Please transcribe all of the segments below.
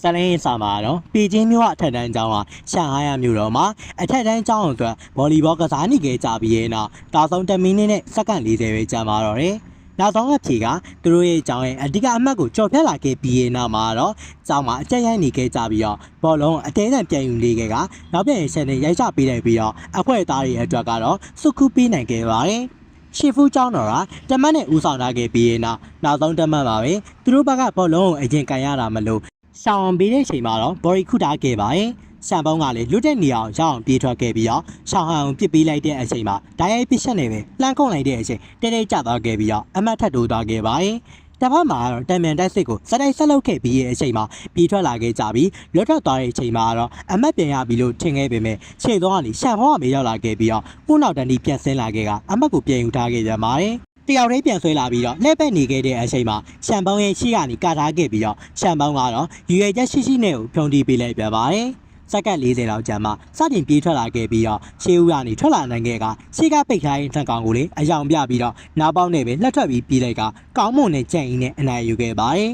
စလင်းစာမှာတော့ပေကျင်းမြို့အထက်တန်းကျောင်းကရှန်ဟာရမြို့တော်မှာအထက်တန်းကျောင်းအတွက်ဗော်လီဘောကစားနေကြကြပြီးရဲ့နောက်နောက်ဆုံး10မိနစ်နဲ့စက္ကန့်40ပဲကြာမှာတော့တယ်။နောက်ဆုံးအဖြေကသူတို့ရဲ့ကျောင်းရဲ့အဓိကအမှတ်ကိုကြော်ဖြတ်လာခဲ့ပြီးရဲ့နောက်မှာတော့ကျောင်းမှာအကြက်ရိုက်နေခဲ့ကြပြီးတော့ဘောလုံးအသေးအံပြန်ယူနေခဲ့ကနောက်ပြန်ရင်ဆက်နဲ့ရိုက်ချပေးလိုက်ပြီးတော့အဖွဲ့သားတွေအတွက်ကတော့စုခုပေးနိုင်ခဲ့ပါတယ်။ရှီဖူးကျောင်းတော်ကတမတ်နဲ့ဦးဆောင်ထားခဲ့ပြီးရင်နောက်နောက်ဆုံးတမတ်ပါပဲသူတို့ဘက်ကဘောလုံးကိုအရင်ကန်ရတာမလို့ ရှောင်းအောင်ပေးတဲ့အချိန်မှာတော့ဘော်ရီခုထားခဲ့ပါရဲ့ရှမ်ပုံးကလည်းလွတ်တဲ့နေအောင်ရအောင်ပြေးထွက်ခဲ့ပြီးတော့ရှောင်းဟန်ကိုပစ်ပေးလိုက်တဲ့အချိန်မှာဒိုင်ရိုက်ပစ်ချက်နဲ့ပဲလှမ်းကုန်လိုက်တဲ့အချိန်တဲတဲကျသွားခဲ့ပြီးတော့အမတ်ထပ်တိုးသွားခဲ့ပါရဲ့တစ်ဖက်မှာတော့တံမြန်တိုက်စစ်ကိုစတိုက်ဆက်လုပ်ခဲ့ပြီးရဲ့အချိန်မှာပြေးထွက်လာခဲ့ကြပြီးလွတ်ထွက်သွားတဲ့အချိန်မှာတော့အမတ်ပြန်ရပြီလို့ထင်ခဲ့ပေမဲ့ခြေသွားကနေရှမ်ဘောကမေရောက်လာခဲ့ပြီးတော့ကိုနောက်တန်းဒီပြန်ဆင်းလာခဲ့ကအမတ်ကိုပြန်ယူထားခဲ့ကြပါတယ် တယောက်တည်းပြန်ဆွဲလာပြီးတော့လှည့်ပက်နေခဲ့တဲ့အချိန်မှာရှမ်ပေါင်းရဲ့ရှိကနေကာထားခဲ့ပြီးတော့ရှမ်ပေါင်းကတော့ရွေရွယ်ချက်ရှိရှိနဲ့ကိုဖြုံတီးပေးလိုက်ပြန်ပါတယ်စက္ကန့်40လောက်ကြာမှစတင်ပြေးထွက်လာခဲ့ပြီးတော့ရှေးဦးကနေထွက်လာနိုင်ခဲ့ကရှေးကပိတ်ထားရင်ထက်ကောင်ကိုလေအယောင်ပြပြီးတော့နောက်ပေါက်နဲ့ပဲလှက်ထွက်ပြီးပြေးလိုက်ကကောင်းမွန်တဲ့ကြံ့အင်းနဲ့အနိုင်ယူခဲ့ပါတယ်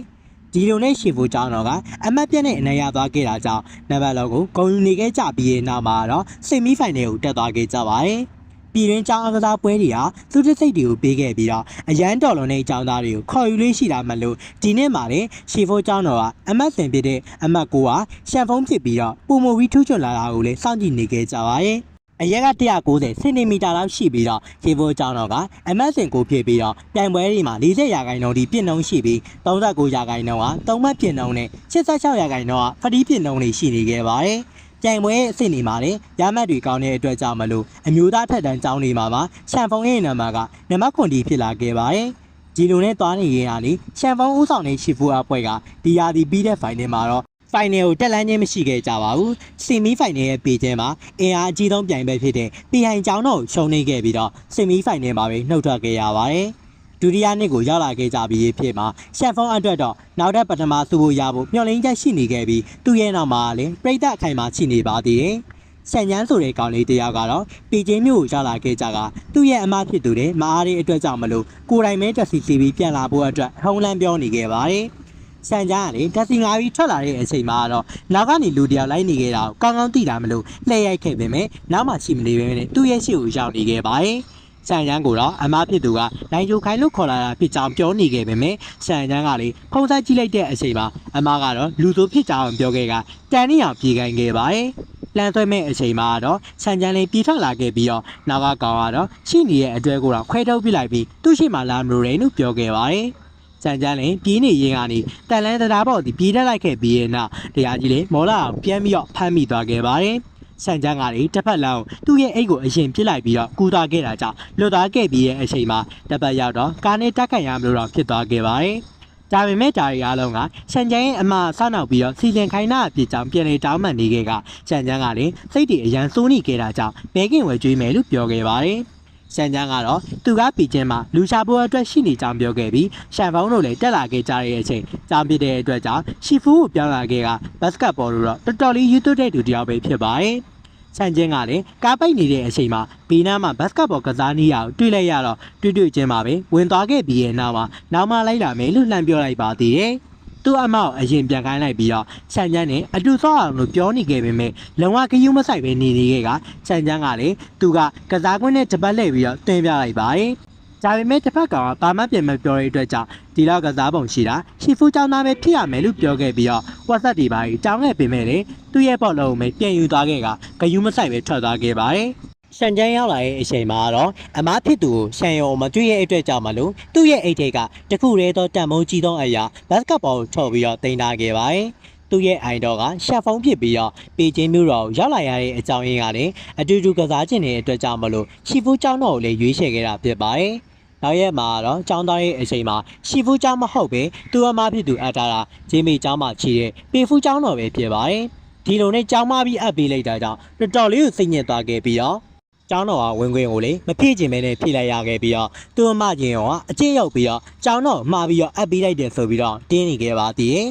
ဒီလိုနဲ့ရှေဖို့ကျောင်းတော်ကအမတ်ပြက်နဲ့အနိုင်ရသွားခဲ့တာကြောင့်နံပါတ်လောကိုဂုံယူနေခဲ့ကြပြီးရဲ့နောက်မှာတော့ဆီမီဖိုင်နယ်ကိုတက်သွားခဲ့ကြပါတယ် ပြည်တွင်းကျောင်းအကစားပွဲတွေဟာသူတစ်စိတ်တွေကိုပေးခဲ့ပြီးတော့အရန်တော်လုံးတဲ့အကြောင်းသားတွေကိုခေါ်ယူလေးရှိတာမလို့ဒီနေ့မှာလေရှီဖိုးကျောင်းတော်ကအမတ်စင်ဖြစ်တဲ့အမတ်ကိုကရှန်ဖုံးဖြစ်ပြီးတော့ပုံမဝီထူးချွန်လာတာကိုလည်းစောင့်ကြည့်နေခဲ့ကြပါရဲ့အရက်က190စင်တီမီတာလောက်ရှိပြီးတော့ရှီဖိုးကျောင်းတော်ကအမတ်စင်ကိုဖြစ်ပြီးတော့ပြိုင်ပွဲတွေမှာ40ရာခိုင်နှုန်းဒီပြည့်နှုန်းရှိပြီး39ရာခိုင်နှုန်းက3မှတ်ပြည့်နှုန်းနဲ့86ရာခိုင်နှုန်းကဖတီးပြည့်နှုန်းတွေရှိနေခဲ့ပါတယ် ပြိုင်ပွဲအဆင့်တွေမှာလည်းရမတ်တွေကောင်းတဲ့အတွက်ကြောင့်မလို့အမျိုးသားထက်တန်းကျောင်းတွေမှာပါရှန်ဖုံရဲ့နံပါတ်ကနံပါတ်ခွန်တီဖြစ်လာခဲ့ပါတယ်။ဒီလိုနဲ့သွားနေရင်ကနေရှန်ဖုံဦးဆောင်တဲ့ရှီဖူအဖွဲ့ကဒီယာဒီပြီးတဲ့ဖိုင်နယ်မှာတော့ဖိုင်နယ်ကိုတက်လန်းခြင်းမရှိခဲ့ကြပါဘူး။ဆီမီဖိုင်နယ်ရဲ့ပေကျင်းမှာအင်အားအကြီးဆုံးပြိုင်ပွဲဖြစ်တဲ့ပီဟိုင်ကျောင်းတော်ကိုရှုံးနေခဲ့ပြီးတော့ဆီမီဖိုင်နယ်မှာပဲနှုတ်ထွက်ခဲ့ရပါတယ်။ ဒုတိယနှစ်ကိုရောက်လာခဲ့ကြပြီးဖြစ်မှာရှန်ဖုံအတွက်တော့နောက်ထပ်ပထမစုဖို့ရဖို့မျှော်လင့်ချက်ရှိနေခဲ့ပြီးသူ့ရဲ့နောက်မှာလည်းပြိတ္တအခိုင်မှာရှိနေပါသေးတယ်။ဆန်ချမ်းဆိုတဲ့ကောင်လေးတယောက်ကတော့ပေကျင်းမျိုးကိုရောက်လာခဲ့ကြကသူ့ရဲ့အမဖြစ်သူတဲ့မအားတဲ့အတွက်ကြောင့်မလို့ကိုယ်တိုင်မဲတက်စီစီပြီးပြန်လာဖို့အတွက်ဟုံးလန်းပြောနေခဲ့ပါတယ်။ဆန်ချမ်းကလေတက်စီငါပြီးထွက်လာတဲ့အချိန်မှာတော့နောက်ကနေလူတယောက်လိုက်နေခဲ့တာကိုကောင်းကောင်းသိတာမလို့လှည့်ရိုက်ခဲ့ပေမဲ့နောက်မှရှိမနေပဲနဲ့သူ့ရဲ့ရှေ့ကိုရောက်နေခဲ့ပါတယ်။ ဆန်ချမ်းကိုတော့အမဖြစ်သူကနိုင်ဂျိုခိုင်လို့ခေါ်လာတာဖြစ်ကြောင်းပြောနေခဲ့ပေမဲ့ဆန်ချမ်းကလေဖုံးစားကြည့်လိုက်တဲ့အချိန်မှာအမကတော့လူဆိုဖြစ်ကြောင်းပြောခဲ့ကတန်နေအောင်ပြေခိုင်းခဲ့ပါတယ်။လမ်းဆွဲမဲ့အချိန်မှာတော့ဆန်ချမ်းလေးပြေးထွက်လာခဲ့ပြီးတော့နောက်ကကောင်ကတော့ရှိနေရဲ့အတွဲကိုတော့ခွဲထုတ်ပြလိုက်ပြီးသူ့ရှိမှလာမလို့ရင်းလို့ပြောခဲ့ပါတယ်။ဆန်ချမ်းလည်းပြေးနေရင်ကနေတန်လန်းတရားပေါ်ဒီပြေးတက်လိုက်ခဲ့ပြီးရဲ့နောက်တရားကြီးလေးမော်လာအောင်ပြန်ပြီးတော့ဖမ်းမိသွားခဲ့ပါတယ်။ ဆန်ချမ်းကလေတစ်ဖက်လမ်းကိုသူ့ရဲ့အိတ်ကိုအရင်ပြစ်လိုက်ပြီးတော့ကူသွားခဲ့တာကြောင့်လွတ်သွားခဲ့ပြီးရဲ့အချိန်မှာတစ်ပတ်ရောက်တော့ကားနဲ့တက်ခံရမလို့တော့ဖြစ်သွားခဲ့ပါတယ်။ဒါပေမဲ့ဒါရီအားလုံးကရှန်ချန်ရဲ့အမအဆနောက်ပြီးတော့စီစဉ်ခိုင်းတာအဖြစ်ကြောင့်ပြန်လေတောင်းမှန်နေခဲ့ကရှန်ချန်ကလည်းစိတ်တွေအရန်စိုးနေခဲ့တာကြောင့်ဘဲကင်ဝယ်ကျွေးမယ်လို့ပြောခဲ့ပါတယ်။ ရှန်ချန်ကတော့သူကပီကျင်းမှာလူရှာဖို့အတွက်ရှိနေကြောင်းပြောခဲ့ပြီးရှန်ဖုန်းတို့လည်းတက်လာခဲ့ကြတဲ့အချိန်ကြောင်ပြတဲ့အတွက်ကြောင့်ရှီဖူးကိုပြောင်းလာခဲ့ကဘတ်စကတ်ဘောလို့တော့တော်တော်လေးယူသွတဲ့သူတစ်ယောက်ပဲဖြစ်ပါတယ်။ဆန်ချင်းကလည်းကားပိတ်နေတဲ့အချိန်မှာဘီနာမှာဘတ်စကတ်ဘောကစားနည်းရကိုတွေ့လိုက်ရတော့တွေ့တွေ့ချင်းမှာပဲဝင်သွားခဲ့ပြီးရဲ့နောက်မှာနောက်မှလိုက်လာမယ်လို့လှမ်းပြောလိုက်ပါသေးတယ်။ သူ့အမောက်အရင်ပြန်ခိုင်းလိုက်ပြီးတော့ဆန်ချမ်းနဲ့အတူဆော့အောင်လို့ပြောနေခဲ့ပေမဲ့လုံဝကယူးမဆိုင်ပဲနေနေခဲ့ကဆန်ချမ်းကလည်းသူကကစားကွင်းနဲ့တပတ်လှည့်ပြီးတော့တွင်ပြလိုက်ပါတယ်။ဒါပေမဲ့တစ်ဖက်ကဘာမှပြန်မပြောတဲ့အတွက်ကြောင့်ဒီလောက်ကစားပုံရှိတာရှီဖူးကျောင်းသားပဲဖြစ်ရမယ်လို့ပြောခဲ့ပြီးတော့ WhatsApp တွေပါကြီးတောင်းခဲ့ပေမဲ့လေသူ့ရဲ့ပေါ့လုံးပဲပြန်ယူသွားခဲ့ကဂယုမဆိုင်ပဲထွက်သွားခဲ့ပါတယ်။ ရှန်ကျန်းရောက်လာတဲ့အချိန်မှာတော့အမားဖြစ်သူကိုရှန်ရုံမတွေ့ရဲ့အတွက်ကြောင့်မလို့သူ့ရဲ့အိတ်ထိတ်ကတခုတည်းသောတန်မိုးကြီးသောအရာဘတ်စကတ်ဘောကိုထုတ်ပြီးတော့တင်ထားခဲ့ပါတယ်။သူ့ရဲ့အိုင်တော်ကရှက်ဖုန်းဖြစ်ပြီးတော့ပေကျင်းမျိုးတော်ကိုရောက်လာရတဲ့အကြောင်းရင်းကလည်းအတူတူကစားခြင်းတဲ့အတွက်ကြောင့်မလို့ရှီဖူးကျောင်းတော်ကိုလည်းရွေးချယ်ခဲ့တာဖြစ်ပါတယ်။နောက်ရက်မှာတော့ចောင်းသားရဲ့အချိန်မှာရှီဖူးကျောင်းမဟုတ်ပဲသူအမဖြစ်သူအပ်ထားတာဂျင်းမီကျောင်းမှာချီတဲ့ပေဖူးကျောင်းတော်ပဲဖြစ်ပါတယ်ဒီလိုနဲ့ကျောင်းမပြီးအပ်ပေးလိုက်တာကြောင့်တော်တော်လေးကိုစိတ်ညစ်သွားခဲ့ပြီးတော့ ကျောင်းတော်ကဝင်ခွင့်ကိုလေမဖြည့်ချင်မဲနဲ့ဖြည့်လိုက်ရခဲ့ပြီးတော့သူအမချင်းရောကအကျင့်ရောက်ပြီးတော့ကျောင်းတော်မှားပြီးတော့အပ်ပေးလိုက်တယ်ဆိုပြီးတော့တင်းနေခဲ့ပါသေးတယ်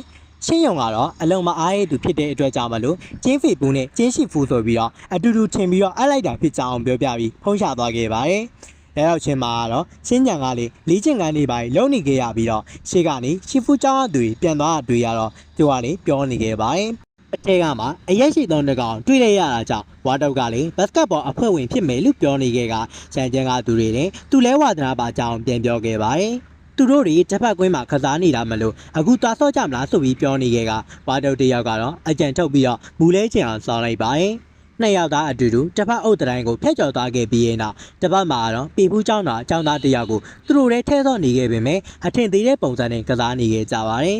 ရှင်းယုံကတော့အလုံးမအားရသူဖြစ်တဲ့အတွက်ကြောင့်မလို့ကျင်းဖေပူးနဲ့ကျင်းရှိဖူးဆိုပြီးတော့အတူတူထင်ပြီးတော့အပ်လိုက်တာဖြစ်ကြအောင်ပြောပြပြီးဖုံးချသွားခဲ့ပါတယ်။လက်ရောက်ချင်းမှာကတော့ရှင်းကြံကလေလီကျင်ကန်နေပါလုံနေခဲ့ရပြီးတော့ရှေ့ကနေရှီဖူကျောင်းအသူပြန်သွားတာတွေ့ရတော့သူကလေပြောနေခဲ့ပါတယ် အထက်ကမှအရက်ရှိသုံးတကောင်တွေ့လိုက်ရတာကြောင့်ဝါတောက်ကလေဘတ်စကတ်ဘောအဖွဲ့ဝင်ဖြစ်မယ်လို့ပြောနေခဲ့ကရှန်ကျန်ကသူတွေနဲ့သူလဲဝါဒနာပါကြောင်းပြန်ပြောခဲ့ပါတယ်သူတို့တွေတစ်ဖက်ကွင်းမှာခစားနေတာမလို့အခုသွားဆော့ကြမလားဆိုပြီးပြောနေခဲ့ကဝါတုတ်တယောက်ကတော့အကြံထုတ်ပြီးတော့မူလဲချင်အောင်ဆောင်းလိုက်ပါတယ်နှစ်ယောက်သားအတူတူတစ်ဖက်အုပ်တိုင်းကိုဖျက်ကျော်သွားခဲ့ပြီးရင်တော့တစ်ဖက်မှာတော့ပေပူးကျောင်းသားအကျောင်းသားတယောက်ကိုသူတို့လည်းထဲဆော့နေခဲ့ပေမဲ့အထင်သေးတဲ့ပုံစံနဲ့ကစားနေခဲ့ကြပါတယ်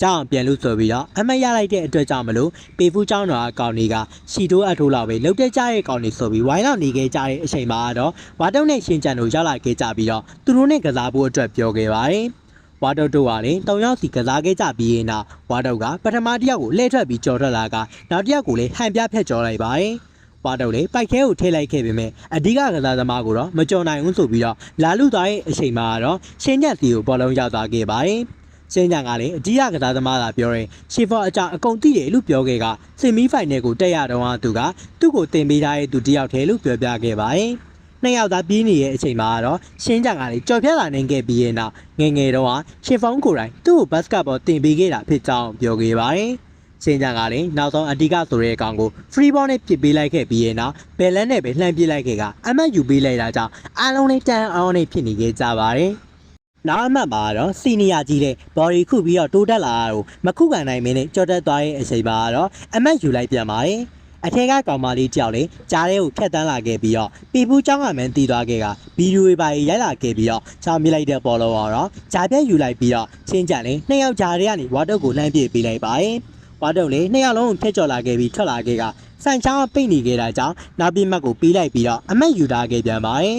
ရှောင်းပြန်လို့ဆိုပြီးတော့အမတ်ရလိုက်တဲ့အတွက်ကြောင့်မလို့ပေဖူးကျောင်းတော်အကောင်တွေကရှီတိုးအထိုးလောက်ပဲလုတ်တက်ကြရဲ့ကောင်တွေဆိုပြီးဝိုင်းလောက်နေခဲ့ကြတဲ့အချိန်မှာတော့ဝါတုံနဲ့ရှင်ကျန်တို့ရောက်လာခဲ့ကြပြီးတော့သူတို့နဲ့ကစားဖို့အတွက်ပြောခဲ့ပါတယ်ဝါတုတ်တို့ကလည်းတောင်ရောက်စီကစားခဲ့ကြပြီးရင်တော့ဝါတုတ်ကပထမတစ်ယောက်ကိုလှည့်ထွက်ပြီးကြော်ထွက်လာကနောက်တစ်ယောက်ကိုလည်းဟန်ပြဖြတ်ကြော်လိုက်ပါတယ်ဝါတုတ်လည်းပိုက်ခဲကိုထည့်လိုက်ခဲ့ပေမဲ့အဓိကကစားသမားကိုတော့မကြော်နိုင်ဘူးဆိုပြီးတော့လာလူသွားရဲ့အချိန်မှာတော့ရှင်းညက်စီကိုဘောလုံးရောက်သွားခဲ့ပါတယ် ရှင်းကြံကလည်းအကြီးအကစားသမားသာပြောရင်ရှီဖော့အကြောင်းအကုန်သိတယ်လို့ပြောခဲ့ကစင်မီဖိုင်နယ်ကိုတက်ရတော့သူကသူ့ကိုတင်ပေးထားတဲ့သူတယောက်တည်းလို့ပြောပြခဲ့ပါတယ်။နှစ်ယောက်သားပြေးနေတဲ့အချိန်မှာတော့ရှင်းကြံကလည်းကြော်ဖြတ်လာနိုင်ခဲ့ပြီးရင်တော့ငယ်ငယ်တော့ဟာရှီဖုန်းကိုယ်တိုင်သူ့ကိုဘတ်စကတ်ဘောတင်ပေးခဲ့တာဖြစ်ကြောင်းပြောခဲ့ပါတယ်။ရှင်းကြံကလည်းနောက်ဆုံးအဓိကဆိုတဲ့အကောင်ကို free ball နဲ့ပစ်ပေးလိုက်ခဲ့ပြီးရင်တော့ဘယ်လန်နဲ့ပဲလှမ်းပစ်လိုက်ခဲ့ကအမတ်ယူပေးလိုက်တာကြောင့်အားလုံးလေးတန်အောင်နဲ့ဖြစ်နေခဲ့ကြပါတယ်။ နောက်အမှတ်မှာတော့စီနီယာကြီးတဲ့ဘော်ရီခုပြီးတော့တိုးတက်လာတာကိုမခုခံနိုင်မင်းနဲ့ကြော်တက်သွားရဲ့အချိန်မှာတော့အမတ်ယူလိုက်ပြန်ပါတယ်အထက်ကကောင်မလေးတယောက်လေကြားထဲကိုဖြတ်တန်းလာခဲ့ပြီးတော့ပီပူးចောင်းကမှန်းတီးသွားခဲ့ကဗီဒီယိုတွေပါရိုက်လာခဲ့ပြီးတော့ချောင်းမြလိုက်တဲ့ပေါ်လောကတော့ဂျာပြက်ယူလိုက်ပြီးတော့ချင်းကြံလေနှစ်ယောက်ကြားထဲကနေဝါတုတ်ကိုလှမ်းပစ်ပေးလိုက်ပါတယ်ဝါတုတ်လေနှစ်ယောက်လုံးကိုဖျက်ကျော်လာခဲ့ပြီးထွက်လာခဲ့ကဆန်ချောင်းကပိတ်နေခဲ့တာကြောင့်နောက်ပြစ်မှတ်ကိုပေးလိုက်ပြီးတော့အမတ်ယူထားခဲ့ပြန်ပါတယ်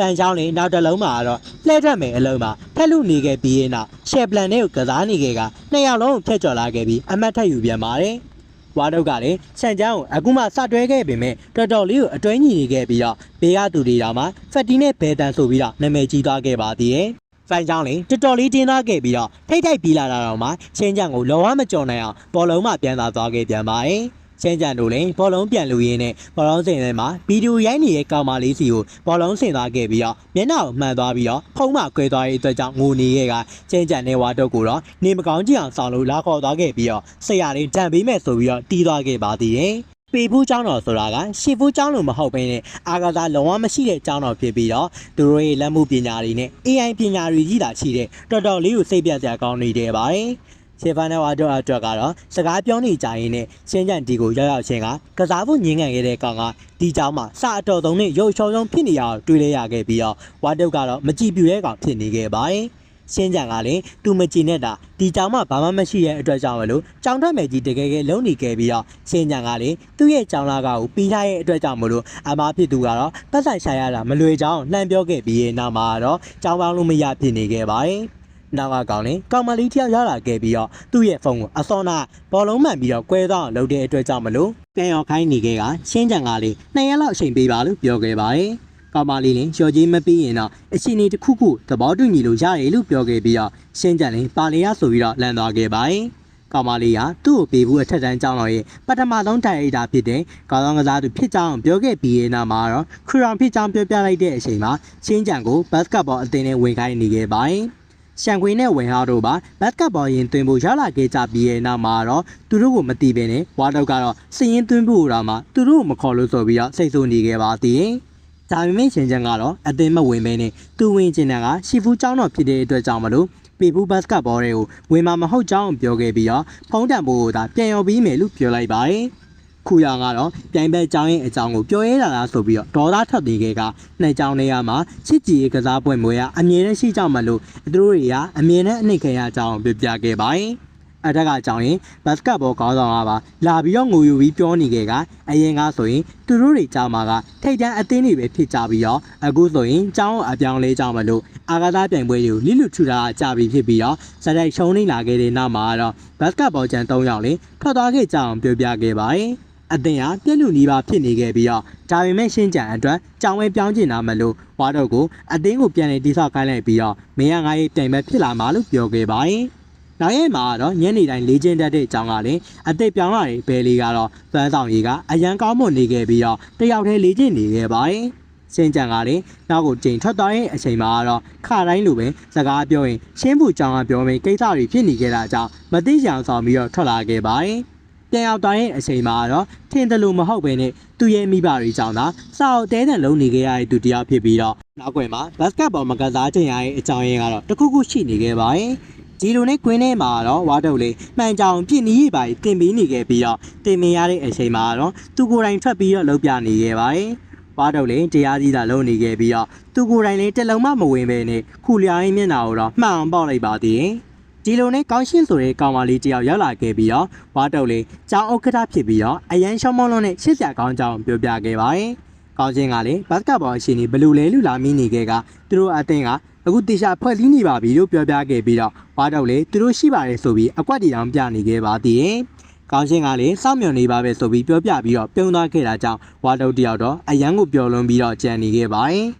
စံချောင်းလေးနောက်တစ်လုံးမှာတော့လှည့်ထွက်မယ်အလုံးမှာထက်လူနေခဲ့ပြီးရင်တော့ရှယ်ပလန်နဲ့ကိုကစားနေခဲ့ကနှစ်ယောက်လုံးကိုဖျက်ကျော်လာခဲ့ပြီးအမတ်ထက်ယူပြန်ပါတယ်။ဝါတော့ကလည်းစံချောင်းကိုအခုမှစတွဲခဲ့ပေမဲ့တော်တော်လေးကိုအတွဲညီနေခဲ့ပြီးတော့ဘေးကသူတွေတောင်မှဖက်တီနဲ့ဘဲတန်ဆိုပြီးတော့နာမည်ကြီးသွားခဲ့ပါသေးတယ်။စံချောင်းလေးတော်တော်လေးတင်းသွားခဲ့ပြီးတော့ထိတ်ထိုက်ပြီးလာတာတော့မှချင်းချန်ကိုလောဝမကြော်နိုင်အောင်ဘောလုံးမှပြန်သာသွားခဲ့ပြန်ပါတယ်။ ကျန်းကြံတို့လည်းဘောလုံးပြန်လူရင်းနဲ့ဘောလုံးစင်ထဲမှာဗီဒီယိုရိုက်နေတဲ့ကောင်မလေးစီကိုဘောလုံးစင်သွားခဲ့ပြီးတော့မျက်နှာကိုမှန်သွားပြီးတော့ဖုံးမကွဲသွားတဲ့အတွက်ကြောင့်ငိုနေခဲ့ကကျန်းကြံနေဝါတော့ကိုတော့နေမကောင်းကြအောင်ဆောင်လို့လာခေါ်သွားခဲ့ပြီးတော့ဆရာလေးတန်ပေးမဲ့ဆိုပြီးတော့တီးသွားခဲ့ပါသေးတယ်ပေဖူးကျောင်းတော်ဆိုတာကရှေဖူးကျောင်းလိုမဟုတ်ဘဲနဲ့အာဂါသာလုံးဝမရှိတဲ့ကျောင်းတော်ဖြစ်ပြီးတော့သူတို့ရဲ့လက်မှုပညာတွေနဲ့ AI ပညာတွေကြီးတာရှိတဲ့တော်တော်လေးကိုစိတ်ပြတ်စရာကောင်းနေတယ်ပါတယ်။ ရှေဖန်နဲ့ဝါတို့အတွက်ကတော့စကားပြောနေကြရင်းနဲ့ရှင်းကြံဒီကိုရောက်ရောက်ချင်းကကစားဖို့ညင်ငံခဲ့တဲ့ကောင်ကဒီကြောင်မှာစအတော်ဆုံးနဲ့ရုပ်ချောင်းချောင်းဖြစ်နေရအောင်တွေးလဲရခဲ့ပြီးတော့ဝါတို့ကတော့မကြည့်ပြူတဲ့ကောင်ဖြစ်နေခဲ့ပါတယ်ရှင်းကြံကလည်းသူမကြည်နဲ့တာဒီကြောင်မှဘာမှမရှိရဲ့အတွက်ကြောင့်မလို့ကြောင်ထွက်မယ်ကြီးတကယ်ကလုံးနေခဲ့ပြီးတော့ရှင်းကြံကလည်းသူ့ရဲ့ကြောင်လာကကိုပြီးထားရဲ့အတွက်ကြောင့်မလို့အမားဖြစ်သူကတော့ပတ်ဆိုင်ရှာရတာမလွယ်ကြောင်လှမ်းပြောခဲ့ပြီးရင်နောက်မှာတော့ကြောင်ပေါင်းလို့မရဖြစ်နေခဲ့ပါတယ် နောက်ကကောင်လေးကောင်မလေးတယောက်ရောက်လာခဲ့ပြီးတော့သူ့ရဲ့ဖုန်းကိုအစောနာဘောလုံးမှန်ပြီးတော့ကွဲသွားအောင်လုပ်တဲ့အတွက်ကြောင့်မလို့ပြန်ရောက်ခိုင်းနေခဲ့ကရှင်းကြံကလေးနှစ်ရက်လောက်အချိန်ပေးပါလို့ပြောခဲ့ပါတယ်။ကောင်မလေးလည်းလျှော်ကြီးမပြီးရင်တော့အချိန်လေးတစ်ခုခုသဘောတူညီလို့ရတယ်လို့ပြောခဲ့ပြီးတော့ရှင်းကြံလေးပါလေရဆိုပြီးတော့လန်သွားခဲ့ပါတယ်။ကောင်မလေးကသူ့ကိုပေးဘူးအထက်တန်းကျောင်းတော်ရဲ့ပထမဆုံးတိုင်အိတာဖြစ်တဲ့ကောင်ဆောင်ကစားသူဖြစ်ကြောင်းပြောခဲ့ပြီးရဲ့နောက်မှာတော့ခရံဖြစ်ကြောင်းပြောပြလိုက်တဲ့အချိန်မှာရှင်းကြံကိုဘတ်စကတ်ဘောအသင်းနဲ့ဝင်ခိုင်းနေခဲ့ပါတယ်။ ရှန်ခွေနဲ့ဝင်ဟာတို့ပါဘတ်ကတ်ဘောရင်သွင်းဖို့ရောက်လာခဲ့ကြပြီးရဲ့နောက်မှာတော့သူတို့ကိုမတီးပင်နဲ့ဝါတော့ကတော့စည်ရင်သွင်းဖို့တော့မှသူတို့ကိုမခေါ်လို့ဆိုပြီးတော့စိတ်ဆိုးနေခဲ့ပါသေးတယ်။ဒါပေမဲ့ရှင်ချန်ကတော့အသင်းမဝင်မဲနဲ့သူဝင်ကျင်တဲ့ကရှီဖူးကျောင်းတော်ဖြစ်တဲ့အတွက်ကြောင့်မလို့ပေဖူးဘတ်ကတ်ဘောတွေကိုဝင်မှာမဟုတ်ကြောင်းပြောခဲ့ပြီးတော့ဖုံးတံပိုးကိုသာပြန်ရော်ပြီးမယ်လို့ပြောလိုက်ပါတယ်။ ခုရအောင်ကတော့ပြိုင်ဘက်ကျောင်းရဲ့အကြောင်းကိုပြောရဲလာတာဆိုပြီးတော့ဒေါသထွက်သေးခဲ့ကနှစ်ကျောင်းတွေကမှချစ်ကြည်ရေးကစားပွဲမွေးရအမြင်နဲ့ရှိကြမှာလို့သူတို့တွေကအမြင်နဲ့အနှိတ်ခဲရအကြောင်းကိုပြောပြခဲ့ပါတယ်။အထက်ကကြောင်းရင်ဘတ်စကတ်ဘောခေါင်းဆောင်ကပါလာပြီးတော့ငိုယူပြီးပြောနေခဲ့ကအရင်ကဆိုရင်သူတို့တွေကြောင်းမှာကထိတ်တန်းအသင်းတွေပဲဖြစ်ကြပြီးတော့အခုဆိုရင်ကျောင်းအပြောင်းလဲကြောင်းမလို့အာဂါသာပြိုင်ပွဲတွေကိုလိလူထူတာကြပြီဖြစ်ပြီးတော့စတိုက်ရှုံးနေလာခဲ့တဲ့နောက်မှာတော့ဘတ်စကတ်ဘောချန်၃ယောက်လေးထွက်သွားခဲ့ကြအောင်ပြောပြခဲ့ပါတယ်။ အသင်ဟာပြက်လူနီးပါးဖြစ်နေခဲ့ပြီးတော့ဒါပေမဲ့ရှင်းကြံအတွက်ကြောင်ဝဲပြောင်းကျင်တာမလို့ဝါတော့ကိုအသင်းကိုပြန်လည်တိဆောက်ခိုင်းလိုက်ပြီးတော့မင်းရငါရဲ့တိုင်မဲ့ဖြစ်လာမှာလို့ပြောခဲ့ပါတယ်။နောက်ရက်မှာတော့ညနေတိုင်းလေးချင်းတက်တဲ့အကြောင်းကလည်းအသက်ပြောင်းလာတဲ့ဘဲလေးကတော့ပန်းဆောင်ကြီးကအရန်ကောင်းမွန်နေခဲ့ပြီးတော့တယောက်တည်းလေးချင်းနေခဲ့ပါတယ်။ရှင်းကြံကလည်းနောက်ကိုချိန်ထွက်သွားတဲ့အချိန်မှာတော့ခတိုင်းလိုပဲစကားပြောရင်ရှင်းဖို့ကြောင်းကပြောမယ်ကိစ္စတွေဖြစ်နေခဲ့တာကြောင့်မသိချင်အောင်ဆောင်ပြီးတော့ထွက်လာခဲ့ပါတယ်။ ပြန်ရောက်သွားတဲ့အချိန်မှာတော့ထင်တယ်လို့မဟုတ်ပဲနဲ့သူ့ရဲ့မိဘတွေကြောင့်သာစာအုပ်တဲတန်လုံးနေခဲ့ရတဲ့သူတစ်ယောက်ဖြစ်ပြီးတော့နောက်ကွယ်မှာဘတ်စကတ်ဘောမကစားချင်ရတဲ့အကြောင်းရင်းကတော့တစ်ခုခုရှိနေခဲ့ပါတယ်။ဒီလိုနဲ့ကွင်းထဲမှာတော့ဝါတုတ်လေးမှန်ကြောင်ပြစ်နီးရပါတင်ပေးနေခဲ့ပြီးတော့တင်မင်ရတဲ့အချိန်မှာတော့သူကိုယ်တိုင်ထွက်ပြီးတော့လှုပ်ပြနေခဲ့ပါတယ်။ဝါတုတ်လေးတရားကြီးသာလုပ်နေခဲ့ပြီးတော့သူကိုယ်တိုင်လေးတစ်လုံးမှမဝင်ပဲနဲ့ခုလျာရင်းမျက်နှာကိုတော့မှန်အောင်ပေါက်လိုက်ပါသေးတယ်။ ဒီလိုနဲ့ကောင်းရှင်းဆိုတဲ့ကောင်မလေးတယောက်ရောက်လာခဲ့ပြီးတော့ဝါတုတ်လေးကြောင်ဥက္ကဋ္ဌဖြစ်ပြီးတော့အရန်ရှောင်းမောင်းလုံးနဲ့ရှစ်ပြကောင်းကြောင်ပြောပြခဲ့ပါတယ်။ကောင်းချင်းကလည်းဘတ်စကတ်ဘောအရှင်ကြီးဘလူးလဲလူလာမိနေခဲ့ကသူတို့အတင်းကအခုတေချာဖွဲ့စည်းနေပါပြီလို့ပြောပြခဲ့ပြီးတော့ဝါတုတ်လေးသူတို့ရှိပါတယ်ဆိုပြီးအကွက်တီတောင်ပြနေခဲ့ပါသေးတယ်။ကောင်းချင်းကလည်းစောင့်မျှော်နေပါပဲဆိုပြီးပြောပြပြီးတော့ပြုံးသွားခဲ့တာကြောင့်ဝါတုတ်တယောက်တော့အရန်ကိုပျော်လွန်ပြီးတော့ကြံနေခဲ့ပါတယ်။